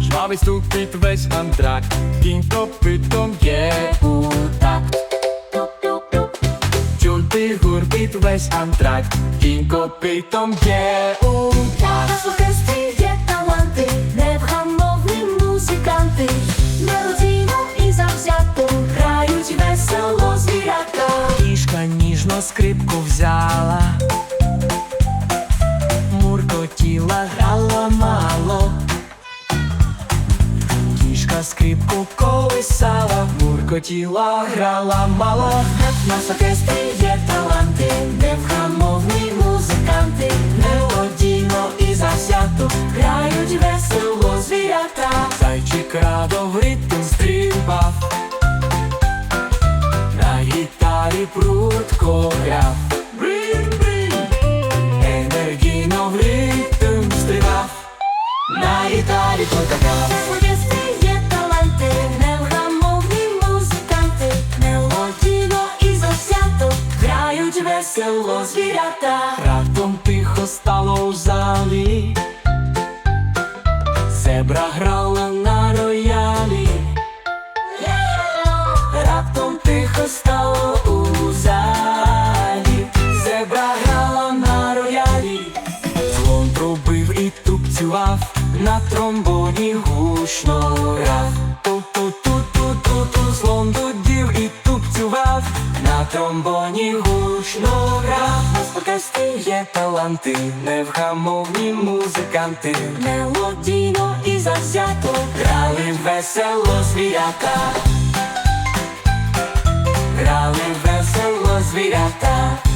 Жвавий стукіт весь антракт, кінь копитом є. У такт. Чути гуркіт весь антракт, кінь копитом є у оркестрі є таланти, невгамовні музиканти, мелодійно і завзято грають весело звірята. Кішка ніжно скрипку взяла, муркотіла, грала мало. Кішка скрипку колисала, муркотіла, грала мало. В оркестрі є таланти, Зайчик радо в ритм стрибав, на гітарі прутко грав, енергійно в ритм стрибав, на гітарі прутко грав. В оркестрі є таланти, невгамовні музиканти, мелодійно і завзято грають весело звірята. Раптом тихо стало у залі, зебра грала танцював на тромбоні гучно грав. Ту-ту-ту-ту-ту-ту злом дудів і тупцював. На тромбоні гучно грав. Спокасти є таланти, невгамовні музиканти, мелодійно і завзято грали весело звірята, грали весело звірята.